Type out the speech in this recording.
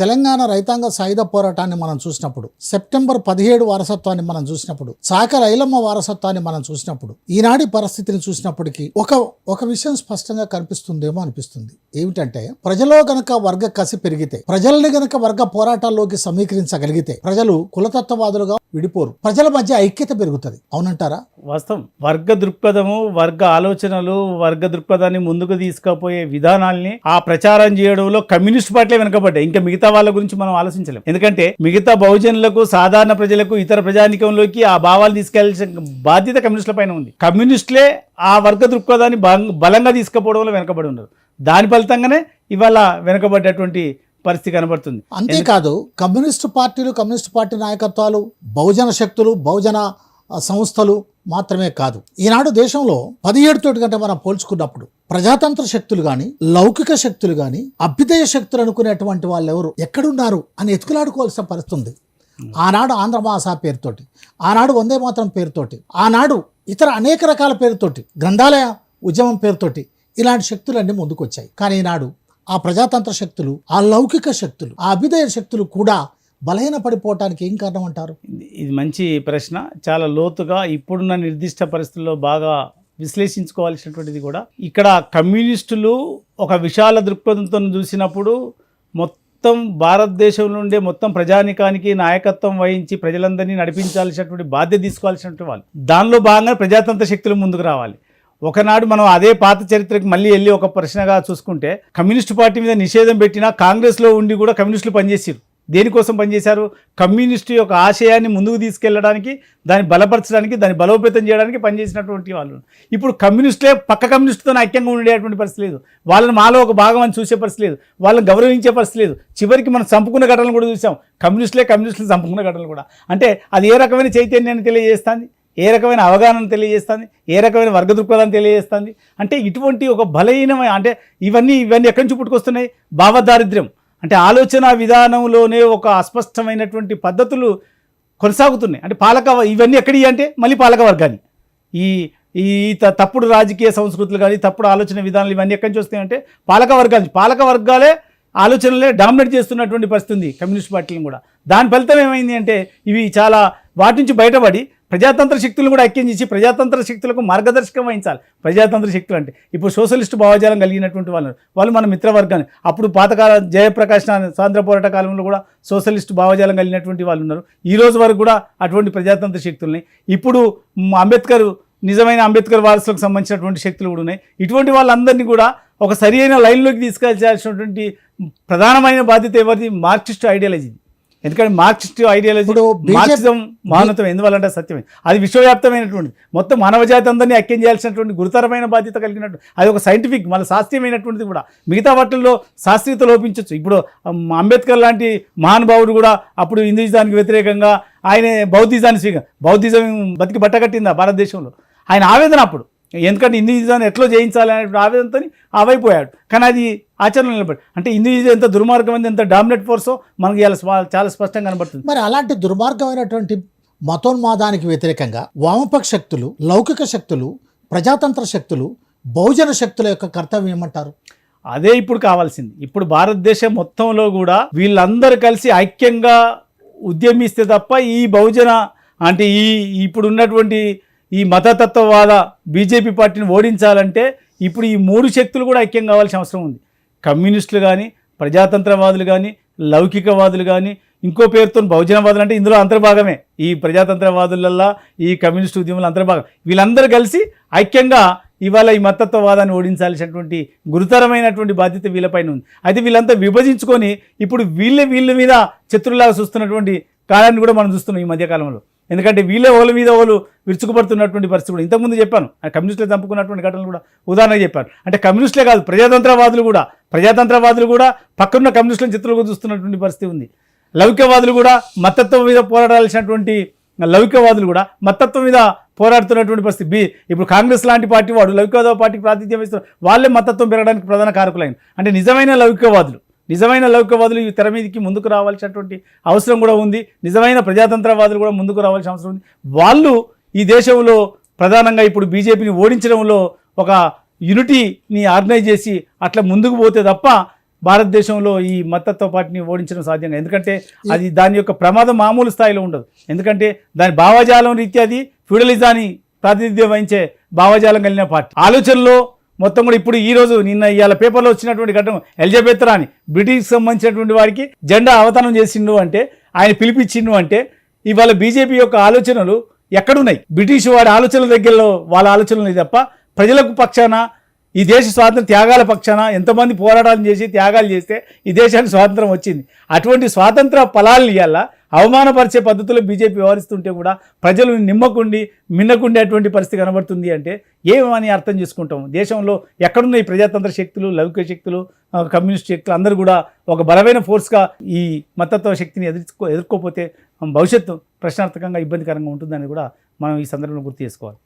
తెలంగాణ రైతాంగ సాయుధ పోరాటాన్ని మనం చూసినప్పుడు సెప్టెంబర్ పదిహేడు వారసత్వాన్ని మనం చూసినప్పుడు చాక రైలమ్మ వారసత్వాన్ని మనం చూసినప్పుడు ఈనాటి పరిస్థితిని చూసినప్పటికీ ఒక ఒక విషయం స్పష్టంగా కనిపిస్తుందేమో అనిపిస్తుంది. ఏమిటంటే ప్రజలో గనక వర్గ కసి పెరిగితే ప్రజల్ని గనక వర్గ పోరాటాల్లోకి సమీకరించగలిగితే ప్రజలు కులతత్వవాదులుగా విడిపోరు. ప్రజల మధ్య ఐక్యత పెరుగుతుంది. అవునంటారా? వాస్తవం. వర్గ దృక్పథము వర్గ ఆలోచనలు వర్గ దృక్పథాన్ని ముందుకు తీసుకుపోయే విధానాల్ని ఆ ప్రచారం చేయడంలో కమ్యూనిస్ట్ పార్టీలే వెనకబడ్డాయి. ఇంకా మిగతా వాళ్ళ గురించి మనం ఆలోచించలేం. ఎందుకంటే మిగతా బహుజనులకు సాధారణ ప్రజలకు ఇతర ప్రజానికంలోకి ఆ భావాలు తీసుకెళ్ళాల్సిన బాధ్యత కమ్యూనిస్టుల పైన ఉంది. కమ్యూనిస్టులే ఆ వర్గ దృక్పథాన్ని బలంగా తీసుకుపోవడంలో వెనకబడి ఉన్నారు. దాని ఫలితంగానే ఇవాళ వెనకబడ్డటువంటి పరిస్థితి కనబడుతుంది. అంతేకాదు కమ్యూనిస్టు పార్టీలు కమ్యూనిస్టు పార్టీ నాయకత్వాలు బహుజన శక్తులు బహుజన సంస్థలు మాత్రమే కాదు. ఈనాడు దేశంలో పదిహేడు తోటి కంటే మనం పోల్చుకున్నప్పుడు ప్రజాతంత్ర శక్తులు గాని లౌకిక శక్తులు గాని అభ్యుదయ శక్తులు అనుకునేటువంటి వాళ్ళు ఎవరు ఎక్కడున్నారు అని ఎతుకులాడుకోవాల్సిన పరిస్థితి ఉంది. ఆనాడు ఆంధ్ర మహాసభ పేరుతోటి ఆనాడు వందే మాత్రం పేరుతోటి ఆనాడు ఇతర అనేక రకాల పేరుతోటి గ్రంథాలయ ఉద్యమం పేరుతోటి ఇలాంటి శక్తులన్నీ ముందుకొచ్చాయి. కానీ ఈనాడు ఆ ప్రజాతంత్ర శక్తులు ఆ లౌకిక శక్తులు ఆ అభ్యుదయ శక్తులు కూడా బలహీన పడిపోవటానికి ఏం కారణం అంటారు ఇది మంచి ప్రశ్న. చాలా లోతుగా ఇప్పుడున్న నిర్దిష్ట పరిస్థితుల్లో బాగా విశ్లేషించుకోవాల్సినటువంటిది కూడా. ఇక్కడ కమ్యూనిస్టులు ఒక విశాల దృక్పథంతో చూసినప్పుడు మొత్తం భారతదేశంలో ఉండే మొత్తం ప్రజానికానికి నాయకత్వం వహించి ప్రజలందరినీ నడిపించాల్సినటువంటి బాధ్యత తీసుకోవాల్సినటువంటి వాళ్ళు. దానిలో భాగంగా ప్రజాతంత్ర శక్తులు ముందుకు రావాలి. ఒకనాడు మనం అదే పాత చరిత్రకి మళ్ళీ వెళ్ళి ఒక ప్రశ్నగా చూసుకుంటే కమ్యూనిస్ట్ పార్టీ మీద నిషేధం పెట్టినా కాంగ్రెస్లో ఉండి కూడా కమ్యూనిస్టులు పనిచేసారు దేనికోసం పనిచేశారు? కమ్యూనిస్టు యొక్క ఆశయాన్ని ముందుకు తీసుకెళ్ళడానికి దాన్ని బలపరచడానికి దాన్ని బలోపేతం చేయడానికి పనిచేసినటువంటి వాళ్ళు. ఇప్పుడు కమ్యూనిస్టులే పక్క కమ్యూనిస్టుతో ఐక్యంగా ఉండేటువంటి పరిస్థితి లేదు. వాళ్ళని మాలో ఒక భాగం అని చూసే పరిస్థితి లేదు. వాళ్ళని గౌరవించే పరిస్థితి లేదు. చివరికి మనం చంపుకున్న ఘటనలు కూడా చూసాం. కమ్యూనిస్టులే కమ్యూనిస్టులు చంపుకున్న ఘటనలు కూడా. అంటే అది ఏ రకమైన చైతన్యాన్ని తెలియజేస్తుంది? ఏ రకమైన అవగాహన తెలియజేస్తుంది? ఏ రకమైన వర్గ దృక్పథాన్ని తెలియజేస్తుంది? అంటే ఇటువంటి ఒక బలహీనమైన అంటే ఇవన్నీ ఇవన్నీ ఎక్కడి నుంచి పుట్టుకొస్తున్నాయి? భావదారిద్ర్యం. అంటే ఆలోచన విధానంలోనే ఒక అస్పష్టమైనటువంటి పద్ధతులు కొనసాగుతున్నాయి. అంటే పాలక ఇవన్నీ ఎక్కడి అంటే మళ్ళీ పాలక వర్గాన్ని. ఈ ఈ త- తప్పుడు రాజకీయ సంస్కృతులు కానీ తప్పుడు ఆలోచన విధానాలు ఇవన్నీ ఎక్కడి నుంచి వస్తాయంటే పాలక వర్గాలు పాలక వర్గాలే ఆలోచనలే డామినేట్ చేస్తున్నటువంటి పరిస్థితి ఉంది కమ్యూనిస్ట్ పార్టీలను కూడా. దాని ఫలితం ఏమైంది అంటే ఇవి చాలా వాటి నుంచి బయటపడి ప్రజాతంత్ర శక్తులు కూడా ఐక్యం చేసి ప్రజాతంత్ర శక్తులకు మార్గదర్శకం వహించాలి. ప్రజాతంత్ర శక్తులు అంటే ఇప్పుడు సోషలిస్ట్ భావజాలం కలిగినటువంటి వాళ్ళు. వాళ్ళు మన మిత్రవర్గాన్ని అప్పుడు పాతకాల జయప్రకాష్ స్వాతంత్ర పోరాట కాలంలో కూడా సోషలిస్ట్ భావజాలం కలిగినటువంటి వాళ్ళు ఉన్నారు. ఈ రోజు వరకు కూడా అటువంటి ప్రజాతంత్ర శక్తుల్ని ఇప్పుడు అంబేద్కర్ నిజమైన అంబేద్కర్ వారసులకు సంబంధించినటువంటి శక్తులు కూడా ఉన్నాయి. ఇటువంటి వాళ్ళందరినీ కూడా ఒక సరి అయిన లైన్లోకి తీసుకెళ్ళాల్సినటువంటి ప్రధానమైన బాధ్యత ఎవరిది? మార్క్సిస్ట్ ఐడియాలజీ ఎందుకంటే మార్క్సిస్ట్ ఐడియాలజీ మార్క్సిజం మానవతం ఎందువల్లంటే సత్యమే. అది విశ్వవ్యాప్తమైనటువంటి మొత్తం మానవజాతి అందరినీ ఐక్యం చేయాల్సినటువంటి గురుతరమైన బాధ్యత కలిగినట్టు అది ఒక సైంటిఫిక్ మళ్ళీ శాస్త్రీయమైనటువంటిది కూడా. మిగతా వాటిల్లో శాస్త్రీయత లోపించవచ్చు ఇప్పుడు అంబేద్కర్ లాంటి మహానుభావుడు కూడా అప్పుడు హిందూయిజానికి వ్యతిరేకంగా ఆయన బౌద్ధిజాన్ని స్వీకరి బౌద్ధిజం బతికి బట్టకట్టిందా భారతదేశంలో? ఆయన ఆవేదన అప్పుడు. ఎందుకంటే హిందూయిజాన్ని ఎట్లా జయించాలి అనే ఆవేదనతో అవైపోయాడు కానీ అది ఆచరణ నిలబడి అంటే హిందూయిజం ఎంత దుర్మార్గం ఎంత డామినేట్ ఫోర్సో మనకి చాలా స్పష్టంగా కనబడుతుంది. మరి అలాంటి దుర్మార్గమైనటువంటి మతోన్మాదానికి వ్యతిరేకంగా వామపక్ష శక్తులు లౌకిక శక్తులు ప్రజాతంత్ర శక్తులు బహుజన శక్తుల యొక్క కర్తవ్యం ఏమంటారు? అదే ఇప్పుడు కావాల్సింది. ఇప్పుడు భారతదేశం మొత్తంలో కూడా వీళ్ళందరూ కలిసి ఐక్యంగా ఉద్యమిస్తే తప్ప ఈ బహుజన అంటే ఈ ఇప్పుడు ఉన్నటువంటి ఈ మతతత్వవాద బీజేపీ పార్టీని ఓడించాలంటే ఇప్పుడు ఈ మూడు శక్తులు కూడా ఐక్యం కావాల్సిన అవసరం ఉంది. కమ్యూనిస్టులు కానీ ప్రజాతంత్రవాదులు కానీ లౌకికవాదులు కానీ ఇంకో పేరుతో బహుజనవాదులు అంటే ఇందులో అంతర్భాగమే. ఈ ప్రజాతంత్రవాదులల్లా ఈ కమ్యూనిస్ట్ ఉద్యమంలో అంతర్భాగం. వీళ్ళందరూ కలిసి ఐక్యంగా ఇవాళ ఈ మతత్వవాదాన్ని ఓడించాల్సినటువంటి గురుతరమైనటువంటి బాధ్యత వీళ్ళపైన ఉంది. అయితే వీళ్ళంతా విభజించుకొని ఇప్పుడు వీళ్ళ వీళ్ళ మీద శత్రులాగా చూస్తున్నటువంటి కాలాన్ని కూడా మనం చూస్తున్నాం ఈ మధ్యకాలంలో. ఎందుకంటే వీళ్ళే వాళ్ళ మీద వాళ్ళు విరుచుకుపడుతున్నటువంటి పరిస్థితి కూడా. ఇంతకుముందు చెప్పాను ఆ చంపుకున్నటువంటి ఘటనలు కూడా ఉదాహరణగా చెప్పాను. అంటే కమ్యూనిస్టులే కాదు ప్రజాతంత్రవాదులు కూడా ప్రజాతంత్రవాదులు కూడా పక్కనున్న కమ్యూనిస్టులను చిత్రంలో చూస్తున్నటువంటి పరిస్థితి ఉంది. లౌకికవాదులు కూడా మతత్వం మీద పోరాడాల్సినటువంటి లౌకికవాదులు కూడా మతత్వం మీద పోరాడుతున్నటువంటి పరిస్థితి. బి ఇప్పుడు కాంగ్రెస్ లాంటి పార్టీ వాడు లౌకికవాద పార్టీకి ప్రాతినిధ్యం వహిస్తున్నారు వాళ్ళే మతత్వం పెరగడానికి ప్రధాన కారకులైన. అంటే నిజమైన లౌకికవాదులు నిజమైన లౌకికవాదులు ఈ తెర మీదకి ముందుకు రావాల్సినటువంటి అవసరం కూడా ఉంది. నిజమైన ప్రజాతంత్రవాదులు కూడా ముందుకు రావాల్సిన అవసరం ఉంది. వాళ్ళు ఈ దేశంలో ప్రధానంగా ఇప్పుడు బీజేపీని ఓడించడంలో ఒక యూనిటీని ఆర్గనైజ్ చేసి అట్లా ముందుకు పోతే తప్ప భారతదేశంలో ఈ మతత్వ పార్టీని ఓడించడం సాధ్యం కాదు. ఎందుకంటే అది దాని యొక్క ప్రమాదం మామూలు స్థాయిలో ఉండదు. ఎందుకంటే దాని భావజాలం రీత్యా అది ఫ్యూడలిజాన్ని ప్రాతినిధ్యం వహించే భావజాలం కలిగిన పార్టీ. ఆలోచనలో మొత్తం కూడా ఇప్పుడు ఈ రోజు నిన్న ఇవాళ పేపర్లో వచ్చినటువంటి ఘటన ఎలిజబెత్ రాని బ్రిటిష్ సంబంధించినటువంటి వారికి జెండా అవతరణ చేసిండు అంటే ఆయన పిలిపించిండు అంటే ఇవాళ బీజేపీ యొక్క ఆలోచనలు ఎక్కడున్నాయి? బ్రిటిష్ వాడి ఆలోచనల దగ్గరలో వాళ్ళ ఆలోచనలు తప్ప ప్రజలకు పక్షాన ఈ దేశ స్వాతంత్ర త్యాగాల పక్షాన ఎంతమంది పోరాటాలు చేసి త్యాగాలు చేస్తే ఈ దేశానికి స్వాతంత్రం వచ్చింది. అటువంటి స్వాతంత్ర ఫలాలను ఇవాళ అవమానపరిచే పద్ధతిలో బీజేపీ వ్యవహరిస్తుంటే కూడా ప్రజలు నిమ్మకుండి మిన్నకుండేటువంటి పరిస్థితి కనబడుతుంది అంటే ఏమని అర్థం చేసుకుంటాం దేశంలో ఎక్కడున్న ఈ ప్రజాతంత్ర శక్తులు లౌకిక శక్తులు కమ్యూనిస్ట్ శక్తులు అందరూ కూడా ఒక బలమైన ఫోర్స్గా ఈ మతత్వ శక్తిని ఎదుర్కో ఎదుర్కోపోతే భవిష్యత్తు ప్రశ్నార్థకంగా ఇబ్బందికరంగా ఉంటుందని కూడా మనం ఈ సందర్భంలో గుర్తు చేసుకోవాలి.